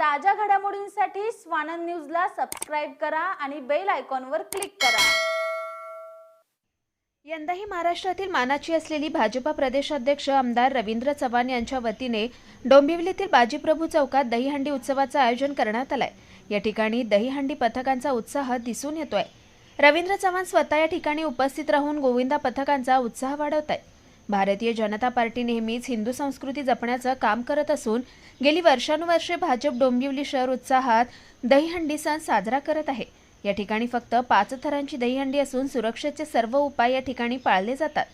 ताज्या घडामोडींसाठी स्वानंद न्यूजला सबस्क्राईब करा आणि बेल आयकॉनवर क्लिक करा. यंदाही महाराष्ट्रातील मानाची असलेली भाजपा प्रदेशाध्यक्ष आमदार रवींद्र चव्हाण यांच्या वतीने डोंबिवलीतील बाजीप्रभू चौकात दहीहंडी उत्सवाचं आयोजन करण्यात आलंय. या ठिकाणी दहीहंडी पथकांचा उत्साह दिसून येतोय. रवींद्र चव्हाण स्वतः या ठिकाणी उपस्थित राहून गोविंदा पथकांचा उत्साह वाढवत आहेत भारतीय जनता पार्टी नेहमीच हिंदू संस्कृती जपण्याचं काम करत असून गेली वर्षानुवर्षे भाजप डोंबिवली शहर उत्साहात दहीहंडी सण साजरा करत आहे. या ठिकाणी फक्त पाच थरांची दहीहंडी असून सुरक्षेचे सर्व उपाय या ठिकाणी पाळले जातात.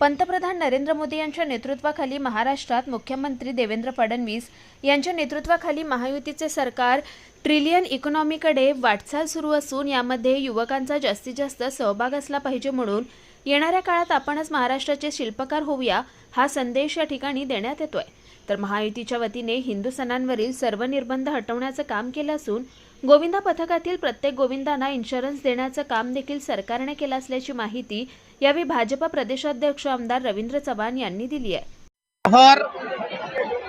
पंतप्रधान नरेंद्र मोदी यांच्या नेतृत्वाखाली महाराष्ट्रात मुख्यमंत्री देवेंद्र फडणवीस यांच्या नेतृत्वाखाली महायुतीचे सरकार ट्रिलियन इकॉनॉमीकडे वाटचाल सुरू असून यामध्ये युवकांचा जास्तीत जास्त सहभाग असला पाहिजे म्हणून येणाऱ्या काळात आपणच महाराष्ट्राचे शिल्पकार होऊया हा संदेश या ठिकाणी देण्यात येतोय. तर महायुतीच्या वतीने हिंदू सणांवरील सर्व निर्बंध हटवण्याचं काम केलं असून गोविंदा पथकातील प्रत्येक गोविंदांना इन्शुरन्स देण्याचं काम देखील सरकारने केलं असल्याची माहिती यावेळी भाजपा प्रदेशाध्यक्ष आमदार रवींद्र चव्हाण यांनी दिली आहे. शहर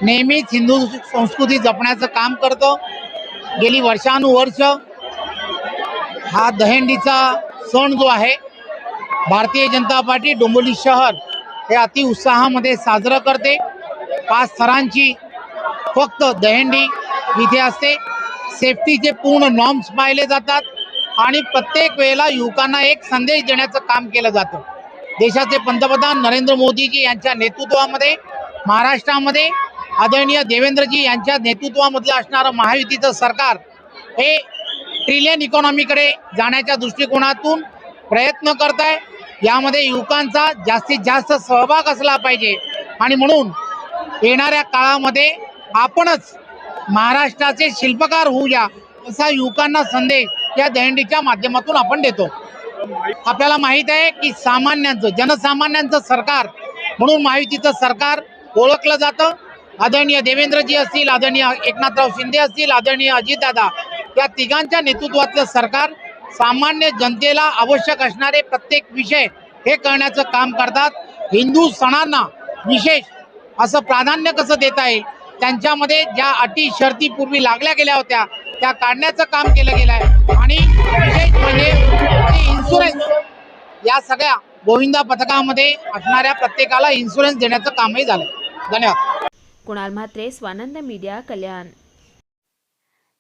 नेहमीच हिंदू संस्कृती जपण्याचं काम करतो. गेली वर्षानुवर्ष हा दहेंडीचा सण जो आहे भारतीय जनता पार्टी डोंबिवली शहर हे अति उत्साहामध्ये साजरं करते. पाच थरांची फक्त दहेंडी इथे असते. सेफ्टीचे पूर्ण नॉर्म्स पाहिले जातात आणि प्रत्येक वेळेला युवकांना एक संदेश देण्याचं काम केलं जातं. देशाचे पंतप्रधान नरेंद्र मोदीजी यांच्या नेतृत्वामध्ये महाराष्ट्रामध्ये आदरणीय देवेंद्रजी यांच्या नेतृत्वामधलं असणारं महायुतीचं सरकार हे ट्रिलियन इकॉनॉमीकडे जाण्याच्या दृष्टिकोनातून प्रयत्न करत आहे यामध्ये युवकांचा जास्तीत जास्त सहभाग असला पाहिजे. आणि म्हणून येणाऱ्या काळामध्ये आपणच महाराष्ट्राचे शिल्पकार होऊया असा युवकांना संदेश या दहंडीच्या माध्यमातून आपण देतो. आपल्याला माहीत आहे की सामान्यांचं जनसामान्यांचं सरकार म्हणून महायुतीचं सरकार ओळखलं जातं. आदरणीय देवेंद्रजी असतील आदरणीय एकनाथराव शिंदे असतील आदरणीय अजितदादा या तिघांच्या नेतृत्वातलं सरकार सामान्य जनतेला आवश्यक असणारे प्रत्येक विषय हे करण्याचं काम करतात. हिंदू सणांना विशेष असं प्राधान्य कसं देता येईल त्यांच्यामध्ये ज्या अटी शर्ती पूर्वी लागल्या गेल्या होत्या त्या काढण्याचं काम केलं गेलं आहे. आणि विशेष म्हणजे इन्शुरन्स या सगळ्या गोविंदा पथकामध्ये असणाऱ्या प्रत्येकाला इन्शुरन्स देण्याचं कामही झालं धन्यवाद. कुणाल म्हात्रे स्वानंद मीडिया कल्याण.